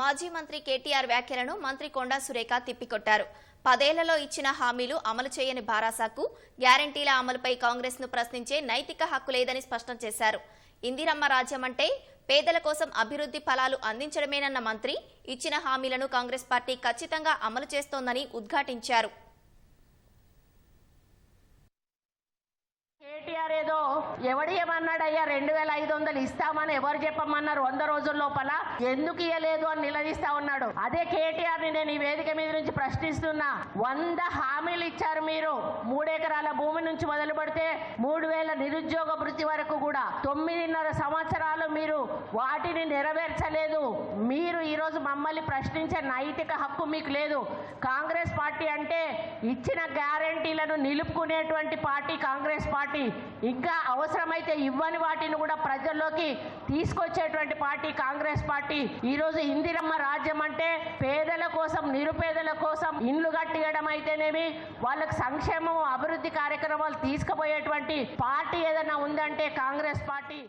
మాజీ మంత్రి కేటీఆర్ వ్యాఖ్యలను మంత్రి కొండా సురేఖ తిప్పికొట్టారు. పదేళ్ళలో ఇచ్చిన హామీలు అమలు చేయని భారాసాకు గ్యారంటీల అమలుపై కాంగ్రెస్ను ప్రశ్నించే నైతిక హక్కు లేదని స్పష్టం చేశారు. ఇందిరమ్మ రాజ్యం అంటే పేదల కోసం అభివృద్ధి ఫలాలు అందించడమేనన్న మంత్రి ఇచ్చిన హామీలను కాంగ్రెస్ పార్టీ ఖచ్చితంగా అమలు చేస్తోందని ఉద్ఘాటించారు. కేటీఆర్ ఏదో ఎవడు ఏమన్నాడయ్యా? రెండు వేల ఐదు వందలు ఇస్తామని ఎవరు చెప్పమన్నారు వంద రోజుల లోపల? ఎందుకు ఇయ్యలేదు అని నిలదీస్తా ఉన్నాడు. అదే కేటీఆర్ని నేను ఈ వేదిక మీద నుంచి ప్రశ్నిస్తున్నా. వంద హామీలు ఇచ్చారు మీరు. మూడెకరాల భూమి నుంచి మొదలు పెడితే మూడు వేల నిరుద్యోగ వృత్తి వరకు కూడా తొమ్మిదిన్నర సంవత్సరాలు మీరు వాటిని నెరవేర్చలేదు. మీరు ఈరోజు మమ్మల్ని ప్రశ్నించే నైతిక హక్కు మీకు లేదు. కాంగ్రెస్ పార్టీ అంటే ఇచ్చిన గ్యారంటీలను నిలుపుకునేటువంటి పార్టీ కాంగ్రెస్ పార్టీ. ఇంకా అవసరమైతే ఇవ్వని వాటిని కూడా ప్రజల్లోకి తీసుకొచ్చేటువంటి పార్టీ కాంగ్రెస్ పార్టీ. ఈరోజు ఇందిరమ్మ రాజ్యం అంటే పేదల కోసం నిరుపేదల కోసం ఇండ్లు కట్టియడం అయితేనేమి వాళ్ళకి సంక్షేమం అభివృద్ధి కార్యక్రమాలు తీసుకుపోయేటువంటి పార్టీ ఏదైనా ఉందంటే కాంగ్రెస్ పార్టీ.